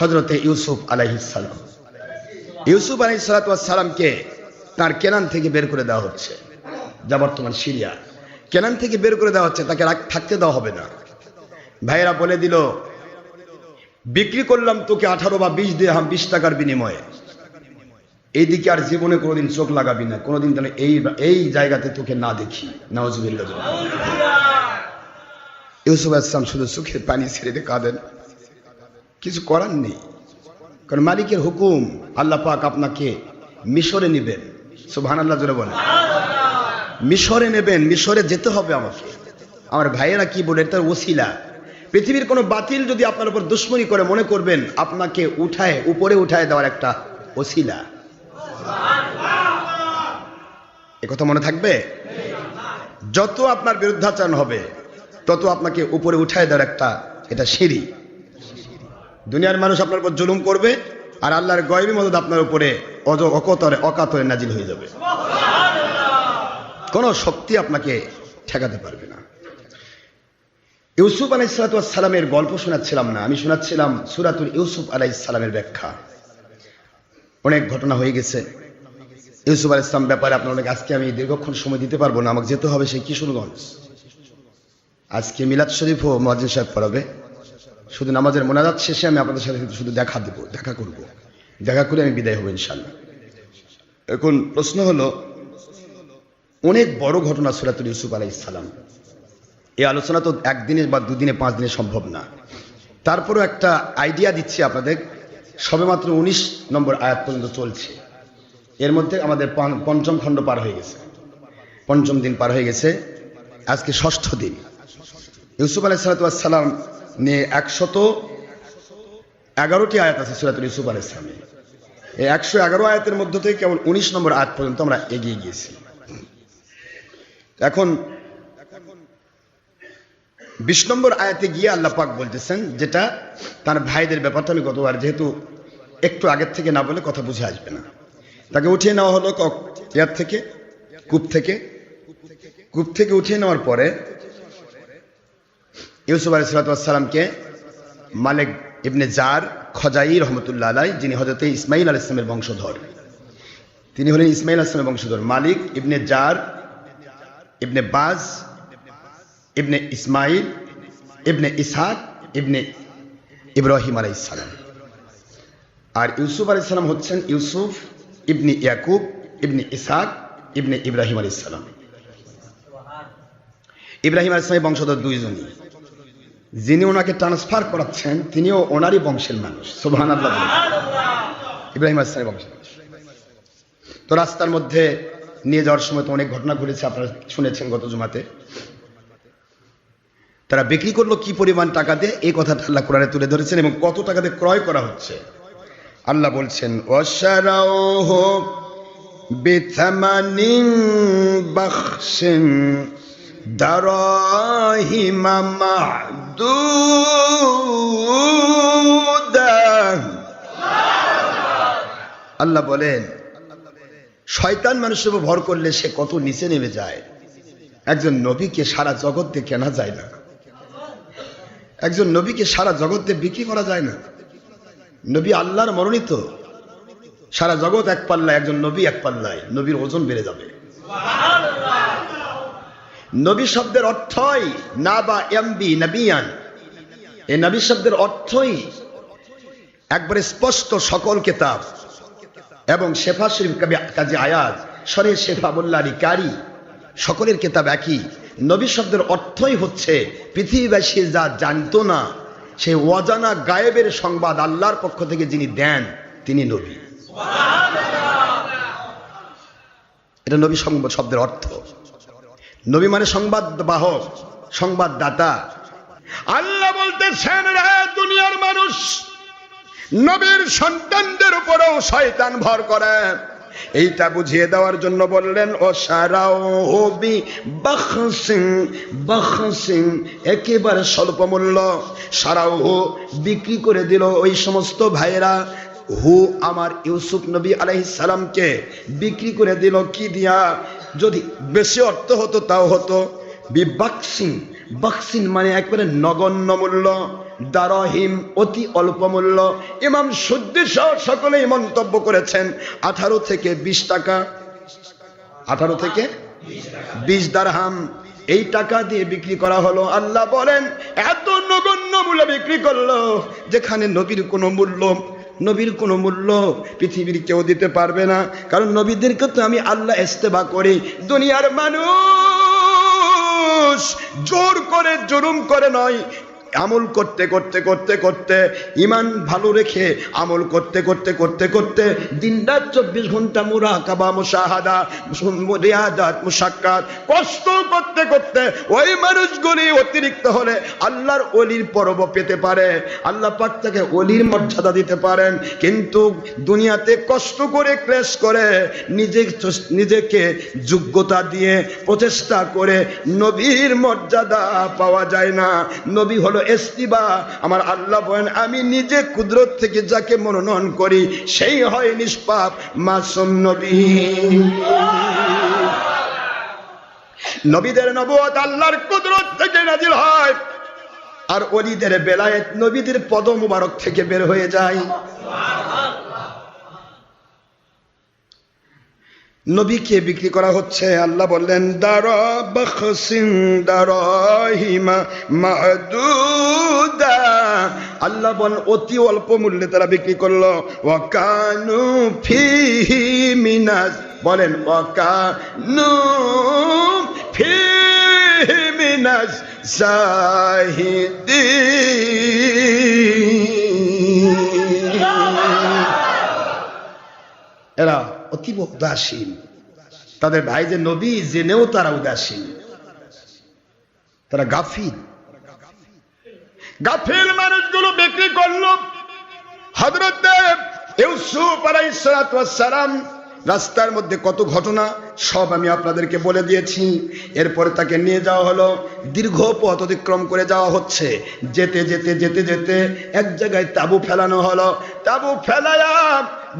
হজরতে ইউসুফ আলাইহিসাল্লাম ইউসুফ আলাইসালামকে তার কেনান থেকে বের করে দেওয়া হচ্ছে, যা বর্তমান সিরিয়া। কেনান থেকে বের করে দেওয়া হচ্ছে, তাকে থাকতে দেওয়া হবে না। ভাইয়েরা বলে দিল, বিক্রি করলাম তোকে আঠারো বা বিশ দিয়ে হাম বিশ টাকার বিনিময়ে। এইদিকে আর জীবনে কোনোদিন চোখ লাগাবি না, কোনোদিন তাহলে এই এই জায়গাতে তোকে না দেখি। নওয়াজবিল্লা ইউসুফ আসলাম শুধু চোখের পানি ছেড়ে কাঁদেন। কিছু করার নেই। কারণ মালিকের হুকুম আল্লাহ পাক আপনাকে মিশরে নেবেন। সুবহান আল্লাহ জোরে বলেন। মিশরে নেবেন, মিশরে যেতে হবে আমাকে। আমার ভাইয়েরা কি বলে তার ওসিলা। পৃথিবীর কোনো বাতিল যদি আপনার উপর দুশ্মনী করে মনে করবেন, আপনাকে উঠায়, উপরে উঠায় দেওয়ার একটা ওসিলা। কথা মনে থাকবে? যত আপনার বিরুদ্ধাচরণ হবে, তত আপনাকে উপরে উঠায় দেওয়ার একটা, এটা সিঁড়ি। দুনিয়ার মানুষ আপনার উপর জুলুম করবে, আর আল্লাহর গয়বি মদত আপনার উপরে অজ অকতরে অকাতরে নাজিল হয়ে যাবে। কোনো শক্তি আপনাকে ঠেকাতে পারবে না। ইউসুফ আলাইসালামের গল্প শোনাচ্ছিলাম না, আমি শোনাচ্ছিলাম সুরাতুল ইউসুফ আলাইসালামের ব্যাখ্যা। অনেক ঘটনা হয়ে গেছে। ইউসুফ আল ইসলাম ব্যাপারে আপনার অনেক আজকে আমি দীর্ঘক্ষণ সময় দিতে পারব না, আমাকে যেতে হবে সেই কিশোরগঞ্জ। আজকে মিলাদ শরীফ ও মহাজিন সাহেব পড়াবে। শুধু নামাজের মোনাজাত শেষে আমি আপনাদের সাথে শুধু দেখা দেব, দেখা করব। দেখা করে আমি বিদায় হব ইনশাল্লাহ এখন প্রশ্ন হলো, অনেক বড় ঘটনা সুরাতুল ইউসুফ আলাই ইসলাম এই আলোচনা তো একদিনে বা দুদিনে পাঁচ দিনে সম্ভব না। তারপরও একটা আইডিয়া দিচ্ছি আপনাদের, সবেমাত্র উনিশ নম্বর আয়াত পর্যন্ত চলছে। এর মধ্যে আমাদের পঞ্চম খণ্ড পার হয়ে গেছে। পঞ্চম দিন পার হয়ে গেছে। আজকে ষষ্ঠ দিন। ইউসুফ আলাই সালাতাম নিয়ে একশত এগারোটি আয়াত আছে সুরাতুল ইউসুফ আলাই ইসলামে এই একশো এগারো আয়াতের মধ্য থেকে কেবল উনিশ নম্বর আয়াত পর্যন্ত আমরা এগিয়ে গিয়েছি। এখন বিশ নম্বর আয়াতে গিয়ে আল্লাহ পাক বলতেছেন যেটা তার ভাইদের ব্যাপারটা আমি গতবার যেহেতু একটু আগের থেকে না বলে কথা বুঝে আসবে না। তাকে উঠিয়ে নেওয়া হলো ইয়ার থেকে, কূপ থেকে। কূপ থেকে উঠিয়ে নেওয়ার পরে ইউসুফ আলী সালাতামকে মালিক ইবনে জার খজাই রহমতুল্লাহ আলাই, যিনি হজরতে ইসমাইল আল ইসলামের বংশধর। তিনি হলেন ইসমাইল আল ইসলামের বংশধর। মালিক ইবনে জার, ইবনে বাজ, ইবনে ইসমাইল ইবনে ইসহাক, ইবনে ইব্রাহিম আলাই ইসলাম আর ইউসুফ আলাই ইসলাম হচ্ছেন ইউসুফ ইবনি ইয়াকুব, ইবনি ইসহাক, ইবনে ইব্রাহিম আলাই ইসলাম ইব্রাহিম আলাই ইসলামের বংশধর দুইজনই। যিনি ওনাকে ট্রান্সফার করাচ্ছেন, তিনিও ওনারই বংশের মানুষ। আল্লাহ ইব্রাহিম আলাই ইসলামের বংশের তো রাস্তার মধ্যে নিয়ে যাওয়ার সময় তো অনেক ঘটনা ঘটেছে, আপনারা শুনেছেন গত জুমাতে। তারা বিক্রি করল কি পরিমাণ টাকা দিয়ে, এই কথাটা আল্লাহ কোরআনে তুলে ধরেছেন এবং কত টাকা দিয়ে ক্রয় করা হচ্ছে। আল্লাহ বলছেন অসারাওহ বিথামানিন বাখসিন দারাহিমা আল্লাহ বলেন, শয়তান মানুষের উপর ভর করলে সে কত নিচে নেমে যায়। একজন নবীকে সারা জগতে কেনা যায় না। একজন নবীকে সারা জগতে বিক্রি করা যায় না। নবী আল্লাহর মনোনীত। সারা জগৎ এক পাল্লায়, একজন নবী এক পাল্লায়, নবীর ওজন বেড়ে যাবে। নবী শব্দের অর্থই না বা এমবি নবিয়ান। এই নবী শব্দের অর্থই একবারে স্পষ্ট সকল কেতাব এবং শেফা শরীফ কবি কাজী আয়াজ সরে শেফা মোল্লারি কারি, সকলের কেতাব একই। নবী শব্দের অর্থই হচ্ছে, পৃথিবীবাসী যা জানতো না সেই অজানা গায়েবের সংবাদ আল্লাহর পক্ষ থেকে যিনি দেন, তিনি নবী। এটা নবী শব্দের অর্থ। নবী মানে সংবাদ বাহক সংবাদদাতা আল্লাহ বলতেছেন দুনিয়ার মানুষ, নবীর সন্তানদের উপরেও শয়তান ভর করে। এইটা বুঝিয়ে দেওয়ার জন্য বললেন, ও সারাও হবি বাখসিং একেবারে স্বল্প মূল্য সারাও হো বিক্রি করে দিল ওই সমস্ত ভাইয়েরা। হু, আমার ইউসুফ নবী আলাইহিস সালামকে বিক্রি করে দিল কি দিয়া? যদি বেশি অর্থ হতো, তাও হতো বি বাক্সিং মানে একবারে নগণ্য মূল্য দারহিম অতি অল্প মূল্য। ইমাম সুদ্দি সহ সকলেই মন্তব্য করেছেন, আঠারো থেকে বিশ টাকা। আঠারো থেকে বিশ দারহাম। এই টাকা দিয়ে বিক্রি করা হলো। আল্লাহ বলেন, এত নগণ্য মূল্যে বিক্রি করল, যেখানে নবীর কোনো মূল্য নবীর কোনো মূল্য পৃথিবীর কেউ দিতে পারবে না। কারণ নবীদেরকে তো আমি আল্লাহ ইস্তেবা করি। দুনিয়ার মানুষ জোর করে জুলুম করে নয় আমল করতে করতে করতে করতে, ইমান ভালো রেখে আমল করতে করতে করতে করতে দিন রাত চব্বিশ ঘণ্টা মুরা কাবা মুশাহাদা রিয়াদাত মুসাক্কাত কষ্ট করতে করতে ওই মানুষগুলি অতিরিক্ত হলে আল্লাহর অলির পরব পেতে পারে। আল্লাহ পাক তাকে অলির মর্যাদা দিতে পারেন। কিন্তু দুনিয়াতে কষ্ট করে, ক্লেশ করে, নিজে, নিজেকে যোগ্যতা দিয়ে প্রচেষ্টা করে নবীর মর্যাদা পাওয়া যায় না। নবী হলো এস্তিবা আমার আল্লাহ বলেন, আমি নিজে কুদরত থেকে যাকে মনোনয়ন করি, সেই হয় নিষ্পাপ মাসুম নবী। নবীদের নবত আল্লাহর কুদরত থেকে নাজিল হয়। আর অলিদের বেলায়েত নবীদের পদ মুবারক থেকে বের হয়ে যায়। নবীকে বিক্রি করা হচ্ছে। আল্লাহ বললেন আল্লাহ বলেন, অতি অল্প মূল্যে তারা বিক্রি করল। ওয়াকানু ফিহি মিনাজ। বলেন, ওয়াকানু ফিহি মিনাজ জাহিদিন। এরা অতীব উদাসীন। তাদের ভাই যে নবী, জেনেও তারা উদাসীন। তারা গাফিল। গাফিল মানুষগুলো বিক্রি করল। হজরত ইউসুফ আলাইসালাম রাস্তার মধ্যে কত ঘটনা, সব আমি আপনাদেরকে বলে দিয়েছি। এরপরে তাকে নিয়ে যাওয়া হলো, দীর্ঘ পথ অতিক্রম করে যাওয়া হচ্ছে। যেতে যেতে যেতে যেতে এক জায়গায় তাবু ফেলানো হলো। তাবু ফেলায়া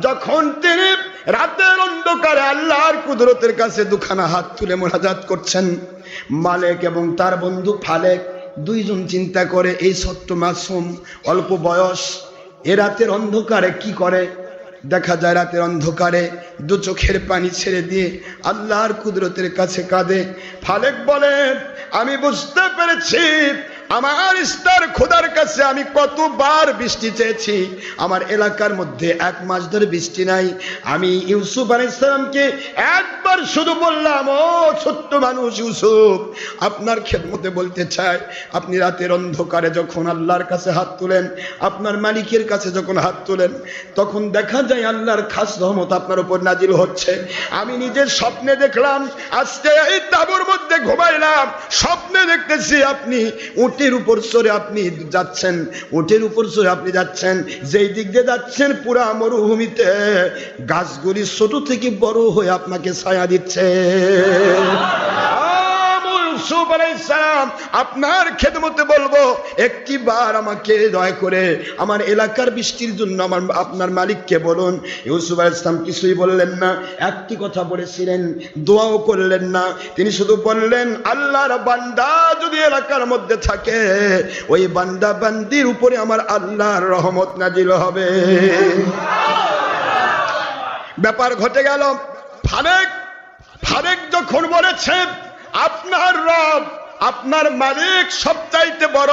যখন তিনি রাতের অন্ধকারে আল্লাহর কুদরতের কাছে দুখানা হাত তুলে মোনাজাত করছেন, মালেক এবং তার বন্ধু ফালেক দুইজন চিন্তা করে, এই সত্য মাসুম, অল্প বয়স, এ রাতের অন্ধকারে কি করে? দেখা যায় রাতের অন্ধকারে দু চোখের পানি ছেড়ে দিয়ে আল্লাহর কুদরতের কাছে কাঁদে। ফালেক বলেন, আমি বুঝতে পেরেছি আমার ইস্তার খোদার কাছে আমি কতবার বৃষ্টি চেয়েছি। আমার এলাকার মধ্যে এক মাস ধরে বৃষ্টি নাই। আমি ইউসুফ আলাইসালামকে একবার শুধু বললাম, ও ছোট্ট মানুষ ইউসুফ, আপনার খেদমতে বলতে চাই। আপনি রাতের অন্ধকারে যখন আল্লাহর কাছে হাত তুলেন, আপনার মালিকের কাছে যখন হাত তুলেন, তখন দেখা যায় আল্লাহর খাস রহমত আপনার উপর নাজিল হচ্ছে। আমি নিজের স্বপ্নে দেখলাম, আজকে এই তাবুর মধ্যে ঘুমাইলাম। স্বপ্নে দেখতেছি আপনি উটের উপর চড়ে আপনি যাচ্ছেন উটের উপর সরে আপনি যাচ্ছেন, যেই দিক দিয়ে যাচ্ছেন পুরা মরুভূমিতে, গাছগুলি ছোট থেকে বড় হয়ে আপনাকে ছায়া দিচ্ছে। ইউসুফ আলাইসালাম আপনার খেদমতে বলব একটি বার আমাকে দয়া করে আমার এলাকার বৃষ্টির জন্য আমার, আপনার মালিককে বলুন। ইউসুফ আলাইসলাম কিছুই বললেন না, একটি কথা বলেছিলেন, দোয়াও করলেন না। তিনি শুধু বললেন, আল্লাহর বান্দা যদি এলাকার মধ্যে থাকে, ওই বান্দা বান্দির উপরে আমার আল্লাহর রহমত নাজিল হবে। ব্যাপার ঘটে গেল, ফারেক ফারেক যখন বলেছে আপনার রব, আপনার মালিক সবচাইতে বড়।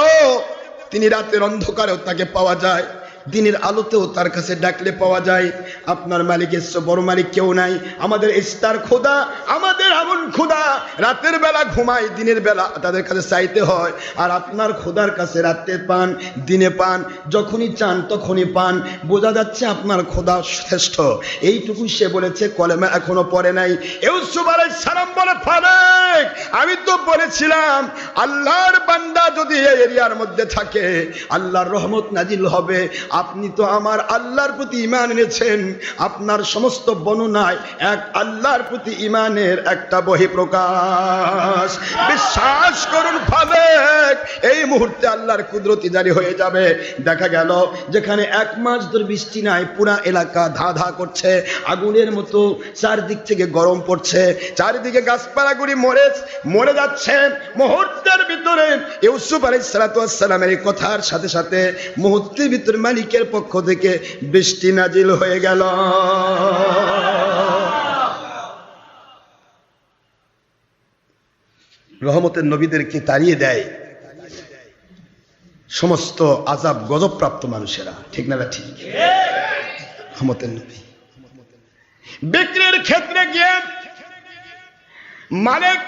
তিনি রাতের অন্ধকারেও তাকে পাওয়া যায়, দিনের আলোতেও তার কাছে ডাকলে পাওয়া যায়। আপনার মালিকের বড় মালিক কেউ নাই। আমাদের ইস্তার খোদা আমাদের খোদা রাতের বেলা ঘুমায়, দিনের বেলা তাদের কাছে চাইতে হয়। আর আপনার খোদার কাছে রাতে পান, দিনে পান, যখনই চান তখনই পান। বোঝা যাচ্ছে আপনার খোদা শ্রেষ্ঠ। এইটুকু সে বলেছে, কলেমা এখনও পড়ে নাই। ইউসুফ আলাইহিস সালাম বলে, ফারেক, আমি তো বলেছিলাম, আল্লাহর বান্দা যদি এই এরিয়ার মধ্যে থাকে, আল্লাহর রহমত নাজিল হবে। আপনি তো আমার আল্লাহর প্রতি ইমান এনেছেন। আপনার সমস্ত বর্ণনায় এক আল্লাহর প্রতি ইমানের একটা বহিঃপ্রকাশ বিশ্বাস করুন ভাবে এই মুহূর্তে আল্লাহর কুদরতি জারি হয়ে যাবে। দেখা গেল, যেখানে এক মাস ধরে বৃষ্টি নাই, পুরা এলাকা ধা ধা করছে, আগুনের মতো চারদিক থেকে গরম পড়ছে। চারিদিকে গাছপালাগুলি মরে মরে যাচ্ছে। মুহূর্তের ভিতরে ইউসুফ সালামের এই কথার সাথে সাথে মুহূর্তের ভিতরে মালিকের পক্ষ থেকে বৃষ্টি নাজিল হয়ে গেল। রহমতের নবীদেরকে তাড়িয়ে দেয়। সমস্ত আজাব গজবপ্রাপ্ত মানুষেরা, ঠিক না ঠিক? রহমতের নবী। বিক্রির ক্ষেত্রে গিয়ে মালিক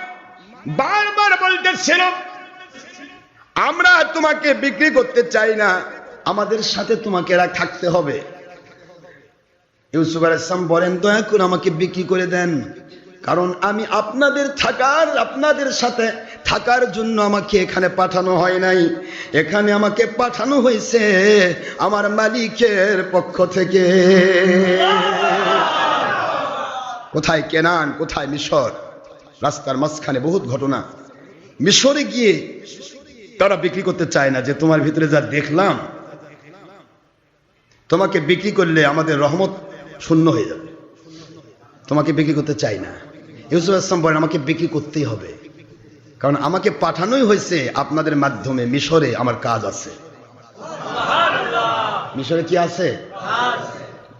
বারবার বলতেছিল, আমরা তোমাকে বিক্রি করতে চাই না, আমাদের সাথে তোমাকে এরা থাকতে হবে। ইউসুফ আলাইসলাম বলেন, দয়া করে আমাকে বিক্রি করে দেন। কারণ আমি আপনাদের থাকার, আপনাদের সাথে থাকার জন্য আমাকে এখানে পাঠানো হয় নাই। এখানে আমাকে পাঠানো হয়েছে আমার মালিকের পক্ষ থেকে। কোথায় কেনান, কোথায় মিশর? রাস্তার মাঝখানে বহুত ঘটনা। মিশরে গিয়ে তারা বিক্রি করতে চায় না যে তোমার ভিতরে যা দেখলাম, তোমাকে বিক্রি করলে আমাদের রহমত শূন্য হয়ে যাবে। তোমাকে বিক্রি করতে চাই না। ইউসুফ আসলাম বলেন আমাকে বিক্রি করতেই হবে। কারণ আমাকে পাঠানোই হয়েছে আপনাদের মাধ্যমে মিশরে আমার কাজ আছে। মিশরে কি আছে?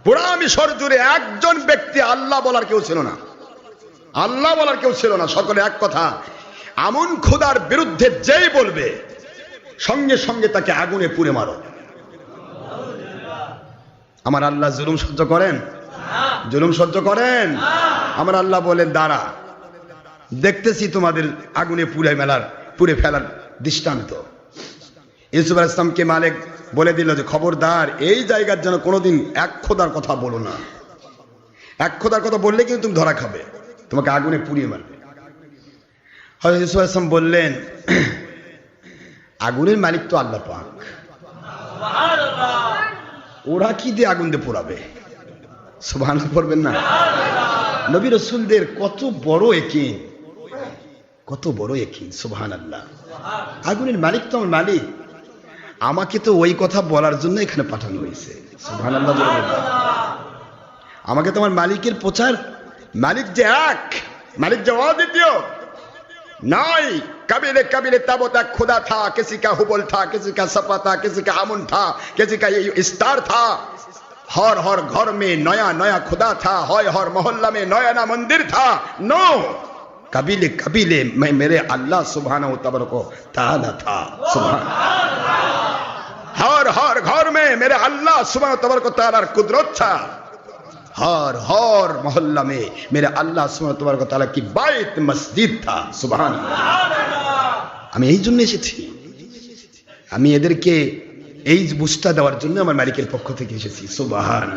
পুরা মিশর জুড়ে একজন ব্যক্তি আল্লাহ বলার কেউ ছিল না। আল্লাহ বলার কেউ ছিল না সকলে এক কথা। আমন খোদার বিরুদ্ধে যেই বলবে সঙ্গে সঙ্গে তাকে আগুনে পুড়ে মারো। আমার আল্লাহ জুলুম সহ্য করেন? জুলুম সহ্য করেন? আমার আল্লাহ বলেন, দাঁড়া, দেখতেছি তোমাদের আগুনে পুড়ে মেলার পুড়ে ফেলার দৃষ্টান্ত। ইউসুফ ইসলামকে মালিক বলে দিল যে, খবরদার, এই জায়গার যেন কোনোদিন এক খোদার কথা বলো না। এক খোদার কথা বললে কিন্তু তুমি ধরা খাবে, তোমাকে আগুনে পুড়িয়ে মারবে। হয়তো ইউসুফ ইসলাম বললেন, আগুনের মালিক তো আল্লাহ পাক। ওরা কি দিয়ে আগুন দিয়ে পোড়াবে? সুবহান পড়বেন না। নবী রসুলদের কত বড় একিন কত বড় একিন সুবহান আল্লাহ আগুনের মালিক তো আমার মালিক আমাকে তো ওই কথা বলার জন্য এখানে পাঠানো হয়েছে সুবহান আল্লাহ বলে বলবেন। আমাকে তোমার মালিকের প্রচার মালিক যে এক মালিক যে অদ্বিতীয় नहीं कबीले कबीले तब तक खुदा था किसी का हुबल था किसी का सपा था किसी का अमुन था किसी का ये स्टार था हर हर घर में नया नया खुदा था हर हर मोहल्ला में नया नया मंदिर था नो कबीले कबीले मैं मेरे अल्लाह सुबहाना तबर को ताला था सुबहान हर हर घर में मेरे अल्लाह सुबह तबर को ताला कुदरत था हर हर मोहल्ला में मेरे अल्लाह सुबहान तबर को ताला की बाइत मस्जिद था सुबहान আমি এই জন্য এসেছি আমি এদেরকে এই বুঝটা দেওয়ার জন্য আমার মালিকের পক্ষ থেকে এসেছি। সুবাহান।